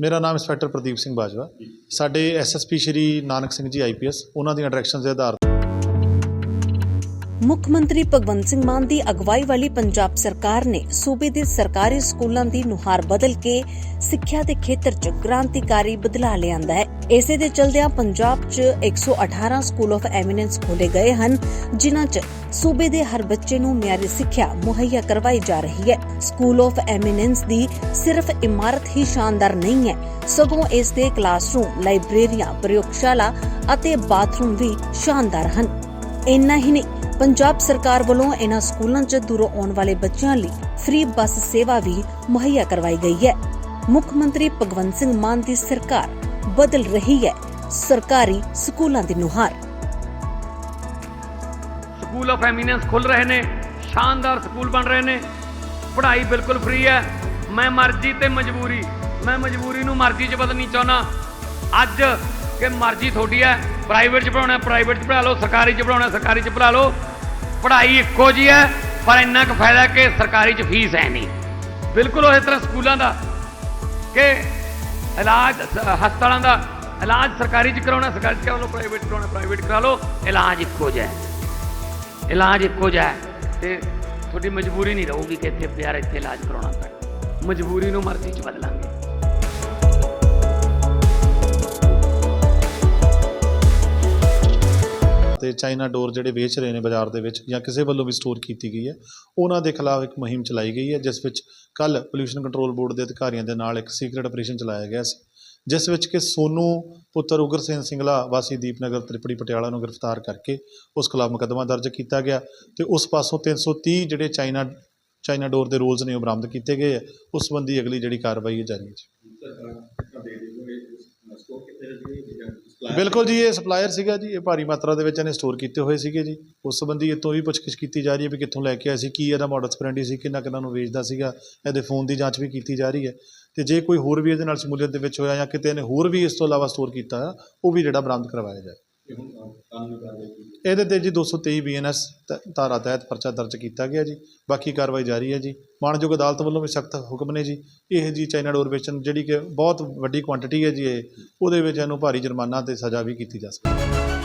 ਮੇਰਾ ਨਾਮ ਇੰਸਪੈਕਟਰ ਪ੍ਰਦੀਪ ਸਿੰਘ ਬਾਜਵਾ। ਸਾਡੇ ਐਸਐਸਪੀ ਸ਼੍ਰੀ ਨਾਨਕ ਸਿੰਘ ਜੀ ਆਈਪੀਐਸ ਉਹਨਾਂ ਦੀਆਂ ਡਾਇਰੈਕਸ਼ਨਸ ਦੇ ਆਧਾਰ ਮੁੱਖ ਮੰਤਰੀ ਭਗਵੰਤ ਸਿੰਘ ਮਾਨ ਦੀ ਅਗਵਾਈ ਵਾਲੀ ਪੰਜਾਬ ਸਰਕਾਰ ਨੇ ਸੂਬੇ ਦੇ ਸਰਕਾਰੀ ਸਕੂਲਾਂ ਦੀ ਨੁਹਾਰ ਬਦਲ ਕੇ ਸਿੱਖਿਆ ਦੇ ਖੇਤਰ 'ਚ ਕ੍ਰਾਂਤੀਕਾਰੀ ਬਦਲਾਅ ਲਿਆਂਦਾ ਹੈ। ਇਸੇ ਦੇ ਚਲਦਿਆਂ ਪੰਜਾਬ 'ਚ 118 ਸਕੂਲ ਆਫ ਐਮੀਨੈਂਸ ਖੋਲੇ ਗਏ ਹਨ, ਜਿਨ੍ਹਾਂ 'ਚ ਸੂਬੇ ਦੇ ਹਰ ਬੱਚੇ ਨੂੰ ਮਿਆਰੀ ਸਿੱਖਿਆ ਮੁਹੱਈਆ ਕਰਵਾਈ ਜਾ ਰਹੀ ਹੈ। ਸਕੂਲ ਆਫ ਐਮੀਨੈਂਸ ਦੀ ਸਿਰਫ ਇਮਾਰਤ ਹੀ ਸ਼ਾਨਦਾਰ ਨਹੀਂ ਹੈ, ਸਗੋਂ ਇਸ ਦੇ ਕਲਾਸਰੂਮ, ਲਾਇਬ੍ਰੇਰੀਆਂ, ਪ੍ਰਯੋਗਸ਼ਾਲਾ ਅਤੇ ਬਾਥਰੂਮ ਵੀ ਸ਼ਾਨਦਾਰ ਹਨ। ਇੰਨਾ ਹੀ ਨਹੀਂ ਪੰਜਾਬ ਸਰਕਾਰ ਵੱਲੋਂ ਇਹਨਾਂ ਸਕੂਲਾਂ 'ਚ ਦੂਰੋਂ ਆਉਣ ਵਾਲੇ ਬੱਚਿਆਂ ਲਈ ਫ੍ਰੀ ਬੱਸ ਸੇਵਾ ਵੀ ਮੁਹੱਈਆ ਕਰਵਾਈ ਗਈ ਹੈ। ਮੁੱਖ ਮੰਤਰੀ ਭਗਵੰਤ ਸਿੰਘ ਮਾਨ ਦੀ ਸਰਕਾਰ ਬਦਲ ਰਹੀ ਹੈ। ਸਰਕਾਰੀ ਸਕੂਲਾਂ ਦੀ ਨੁਹਾਰ। ਸਕੂਲ ਆਫ ਐਮੀਨੈਂਸ ਖੁੱਲ ਰਹੇ ਨੇ, ਸ਼ਾਨਦਾਰ ਸਕੂਲ ਬਣ ਰਹੇ ਨੇ। ਪੜ੍ਹਾਈ ਬਿਲਕੁਲ ਫ੍ਰੀ ਹੈ। ਮੈਂ ਮਰਜ਼ੀ ਤੇ ਮਜਬੂਰੀ, ਮੈਂ ਮਜਬੂਰੀ ਨੂੰ ਮਰਜ਼ੀ 'ਚ ਬਦਲਣੀ ਚਾਹੁੰਦਾ। ਅੱਜ ਕਿ ਮਰਜ਼ੀ ਤੁਹਾਡੀ ਹੈ। ਪ੍ਰਾਈਵੇਟ 'ਚ ਪੜਾਉਣਾ ਪ੍ਰਾਈਵੇਟ 'ਚ ਪੜ੍ਹਾ ਲਓ, ਸਰਕਾਰੀ 'ਚ ਪੜਾਉਣਾ ਸਰਕਾਰੀ 'ਚ ਪੜ੍ਹਾ ਲਓ। ਪੜ੍ਹਾਈ ਇੱਕੋ ਜੀ ਹੈ, ਪਰ ਇੰਨਾ ਕੁ ਫਾਇਦਾ ਕਿ ਸਰਕਾਰੀ 'ਚ ਫੀਸ ਹੈ ਨਹੀਂ। ਬਿਲਕੁਲ ਉਸੇ ਤਰ੍ਹਾਂ ਸਕੂਲਾਂ ਦਾ ਕਿ ਇਲਾਜ, ਹਸਪਤਾਲਾਂ ਦਾ ਇਲਾਜ ਸਰਕਾਰੀ 'ਚ ਕਰਾਉਣਾ, ਸਰਕਾਰੀ 'ਚ ਕਰਾ ਲਓ ਪ੍ਰਾਈਵੇਟ 'ਚ ਕਰਾਉਣਾ, ਪ੍ਰਾਈਵੇਟ 'ਚ ਕਰਾ ਲਓ, ਇਲਾਜ ਇੱਕੋ ਜਿਹਾ ਹੈ। ਇਲਾਜ ਇੱਕੋ ਜਿਹਾ ਹੈ ਤੇ ਤੁਹਾਡੀ ਮਜਬੂਰੀ ਨਹੀਂ ਰਹੂਗੀ ਕਿ ਇੱਥੇ ਪਿਆਰ, ਇੱਥੇ ਇਲਾਜ ਕਰਾਉਣਾ ਪਏ ਮਜਬੂਰੀ ਨੂੰ ਮਰਜ਼ੀ 'ਚ ਬਦਲਾਂਗੇ ਤੇ ਚਾਈਨਾ ਡੋਰ ਜਿਹੜੇ ਵੇਚ ਰਹੇ ਨੇ ਬਾਜ਼ਾਰ ਦੇ ਵਿੱਚ ਜਾਂ ਕਿਸੇ ਵੱਲੋਂ ਵੀ ਸਟੋਰ ਕੀਤੀ ਗਈ ਹੈ, ਉਹਨਾਂ ਦੇ ਖਿਲਾਫ ਇੱਕ ਮੁਹਿੰਮ ਚਲਾਈ ਗਈ ਹੈ, ਜਿਸ ਵਿੱਚ ਕੱਲ ਪੋਲਿਊਸ਼ਨ ਕੰਟਰੋਲ ਬੋਰਡ ਦੇ ਅਧਿਕਾਰੀਆਂ ਦੇ ਨਾਲ ਇੱਕ ਸੀਕ੍ਰੀਟ ਆਪਰੇਸ਼ਨ ਚਲਾਇਆ ਗਿਆ ਸੀ, ਜਿਸ ਵਿੱਚ ਕਿ ਸੋਨੂ ਪੁੱਤਰ ਉਗਰਸੇਨ ਸਿੰਗਲਾ ਵਾਸੀ ਦੀਪਨਗਰ ਤ੍ਰਿਪੜੀ ਪਟਿਆਲਾ ਨੂੰ ਗ੍ਰਿਫਤਾਰ ਕਰਕੇ ਉਸ ਖਿਲਾਫ ਮੁਕੱਦਮਾ ਦਰਜ ਕੀਤਾ ਗਿਆ ਤੇ ਉਸ ਪਾਸੋਂ 330 ਜਿਹੜੇ ਚਾਈਨਾ ਚਾਈਨਾ ਡੋਰ ਦੇ ਰੋਲਸ ਨੇ ਉਹ ਬਰਾਮਦ ਕੀਤੇ ਗਏ ਹੈ, ਉਸ ਸੰਬੰਧੀ ਅਗਲੀ ਜਿਹੜੀ ਕਾਰਵਾਈ ਹੈ, ਜਾਰੀ ਹੈ ਬਿਲਕੁਲ ਜੀ ਇਹ ਸਪਲਾਇਰ ਸੀਗਾ ਜੀ ਇਹ ਭਾਰੀ ਮਾਤਰਾ ਦੇ ਵਿੱਚ ਇਹਨੇ ਸਟੋਰ ਕੀਤੇ ਹੋਏ ਸੀਗੇ ਜੀ। ਉਸ ਸੰਬੰਧੀ ਇਹ ਵੀ ਪੁੱਛਗਿੱਛ ਕੀਤੀ ਜਾ ਰਹੀ ਹੈ ਵੀ ਕਿੱਥੋਂ ਲੈ ਕੇ ਆਇਆ ਸੀ ਕੀ ਇਹਦਾ ਮਾਡਲ ਸਪਰੈਂਡੀ ਸੀ ਕਿੰਨਾ ਕਿੰਨਾ ਨੂੰ ਵੇਚਦਾ ਸੀਗਾ ਇਹਦੇ ਫੋਨ ਦੀ ਜਾਂਚ ਵੀ ਕੀਤੀ ਜਾ ਰਹੀ ਹੈ। ਤੇ ਜੇ ਕੋਈ ਹੋਰ ਵੀ ਇਹਦੇ ਨਾਲ ਸ਼ਮੂਲੀਅਤ ਦੇ ਵਿੱਚ ਹੋਇਆ ਜਾਂ ਕਿਤੇ ਇਹਨੇ ਹੋਰ ਵੀ ਇਸ ਤੋਂ ਇਲਾਵਾ ਸਟੋਰ ਕੀਤਾ ਹੈ, ਉਹ ਵੀ ਜਿਹੜਾ ਬਰਾਮਦ ਕਰਵਾਇਆ ਜਾਏ। ਇਹਦੇ ਤੇ ਜੀ 223 ਬੀਐਨਐਸ ਧਾਰਾ ਤਹਿਤ ਪਰਚਾ ਦਰਜ ਕੀਤਾ ਗਿਆ ਜੀ। ਬਾਕੀ ਕਾਰਵਾਈ ਜਾਰੀ ਹੈ ਜੀ। ਮਾਣਯੋਗ ਅਦਾਲਤ ਵੱਲੋਂ ਵੀ ਸਖਤ ਹੁਕਮ ਨੇ ਜੀ। ਇਹ ਜੀ ਚਾਈਨਾ ਡੋਰ ਵੇਚਣ ਜਿਹੜੀ ਕਿ ਬਹੁਤ ਵੱਡੀ ਕੁਆਂਟੀਟੀ ਹੈ ਜੀ ਇਹ। ਉਹਦੇ ਵਿੱਚ ਇਹਨੂੰ ਭਾਰੀ ਜੁਰਮਾਨਾ ਤੇ ਸਜ਼ਾ ਵੀ ਕੀਤੀ ਜਾ ਸਕਦੀ ਹੈ।